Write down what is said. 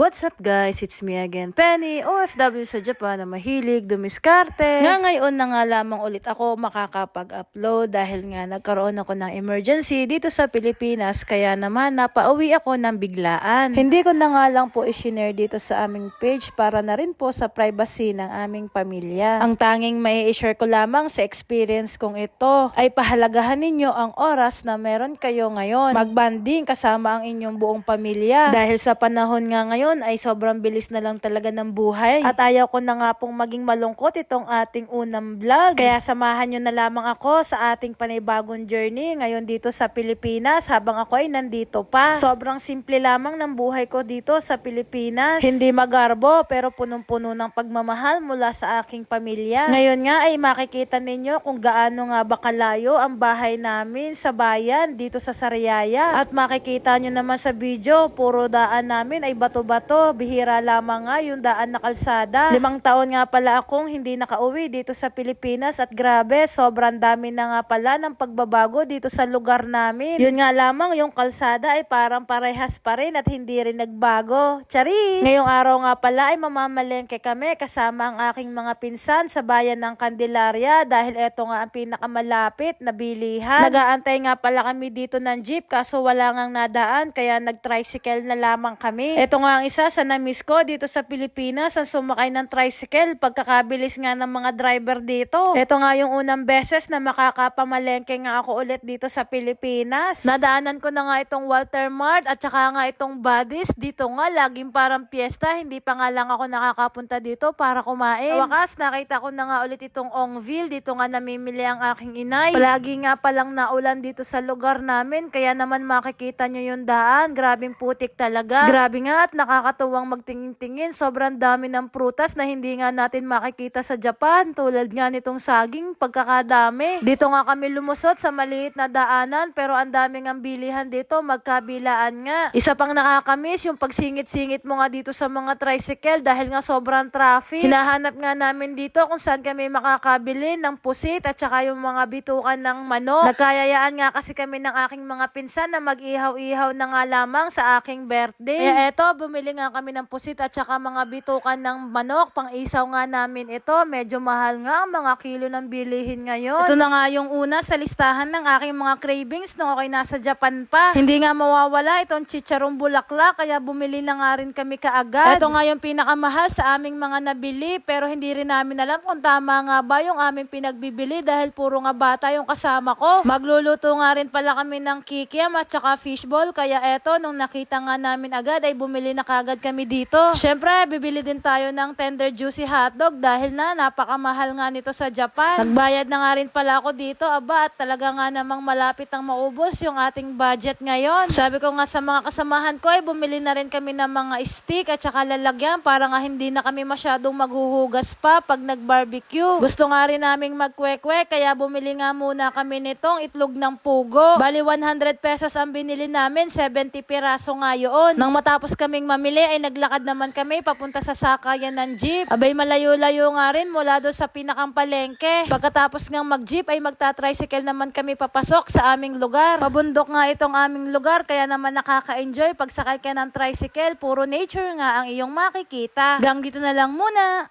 What's up guys? It's me again, Penny, OFW sa Japan na mahilig dumiskarte. Nga ngayon na nga lamang ulit ako makakapag-upload dahil nga nagkaroon ako ng emergency dito sa Pilipinas kaya naman napauwi ako ng biglaan. Hindi ko na nga lang po i-share dito sa aming page para na rin po sa privacy ng aming pamilya. Ang tanging may i-share ko lamang sa experience kong ito ay pahalagahan ninyo ang oras na meron kayo ngayon. Magbanding kasama ang inyong buong pamilya. Dahil sa panahon nga ngayon ay sobrang bilis na lang talaga ng buhay. At ayaw ko na nga pong maging malungkot itong ating unang vlog. Kaya samahan nyo na lamang ako sa ating panibagong journey ngayon dito sa Pilipinas habang ako ay nandito pa. Sobrang simple lamang ng buhay ko dito sa Pilipinas. Hindi magarbo pero punong-puno ng pagmamahal mula sa aking pamilya. Ngayon nga ay makikita ninyo kung gaano nga ba kalayo ang bahay namin sa bayan dito sa Sariaya. At makikita nyo naman sa video, puro daan namin ay bato-bato. Bihira lamang nga yung daan na kalsada. Limang taon nga pala akong hindi nakauwi dito sa Pilipinas at grabe, sobrang dami na nga pala ng pagbabago dito sa lugar namin. Yun nga lamang, yung kalsada ay parang parehas pa rin at hindi rin nagbago. Charis! Ngayong araw nga pala ay mamamalengke kami kasama ang aking mga pinsan sa bayan ng Candelaria dahil eto nga ang pinakamalapit na bilihan. Nagaantay nga pala kami dito ng jeep kaso wala ngang nadaan kaya nag-tricycle na lamang kami. Eto nga ang isa sa namiss ko dito sa Pilipinas ang sumakay ng tricycle pagkakabilis nga ng mga driver dito. Eto nga yung unang beses na makakapamalengke nga ako ulit dito sa Pilipinas. Nadaanan ko na nga itong Walter Mart at saka nga itong Buddies. Dito nga laging parang piyesta. Hindi pa nga lang ako nakakapunta dito para kumain. Wakas nakita ko na nga ulit itong Ongville. Dito nga namimili ang aking inay. Palagi nga palang naulan dito sa lugar namin kaya naman makikita nyo yung daan. Grabing putik talaga. Grabe nga at nakakatuwang magtingin-tingin. Sobrang dami ng prutas na hindi nga natin makikita sa Japan. Tulad nga nitong saging, pagkakadami. Dito nga kami lumusot sa maliit na daanan pero ang daming ang bilihan dito, magkabilaan nga. Isa pang nakakamiss yung pagsingit-singit mo nga dito sa mga tricycle dahil nga sobrang traffic. Hinahanap nga namin dito kung saan kami makakabili ng pusit at saka yung mga bitukan ng manok. Nagkayayaan nga kasi kami ng aking mga pinsan na mag-ihaw-ihaw na nga lamang sa aking birthday. Kaya eto, bumili nga kami ng pusit at saka mga bitukan ng manok. Pang isaw nga namin ito. Medyo mahal nga ang mga kilo ng bilihin ngayon. Ito na nga yung una sa listahan ng aking mga cravings nung ako'y nasa Japan pa. Hindi nga mawawala itong chicharong bulaklak kaya bumili na nga rin kami kaagad. Ito nga yung pinakamahal sa aming mga nabili pero hindi rin namin alam kung tama nga ba yung aming pinagbibili dahil puro nga bata yung kasama ko. Magluluto nga rin pala kami ng kikiam at saka fishball kaya eto nung nakita nga namin agad ay bumili na kagad kami dito. Syempre, bibili din tayo ng tender juicy hotdog dahil na napakamahal nga nito sa Japan. Nagbayad na nga rin pala ako dito, aba at talaga nga namang malapit ang maubos yung ating budget ngayon. Sabi ko nga sa mga kasamahan ko ay bumili na rin kami ng mga stick at saka lalagyan para nga hindi na kami masyadong maghuhugas pa pag nag-barbecue. Gusto nga rin naming magkwekwe kaya bumili nga muna kami nitong itlog ng pugo. Bali 100 pesos ang binili namin, 70 piraso nga yun. Nang matapos kaming mamili ay naglakad naman kami papunta sa sakayan ng jeep. Abay malayo-layo nga rin mula doon sa pinakang palengke. Pagkatapos ngang mag-jeep ay magta-tricycle naman kami papasok sa aming lugar. Pabundok nga itong aming lugar kaya naman nakaka-enjoy pagsakay ka ng tricycle. Puro nature nga ang iyong makikita. Gang dito na lang muna.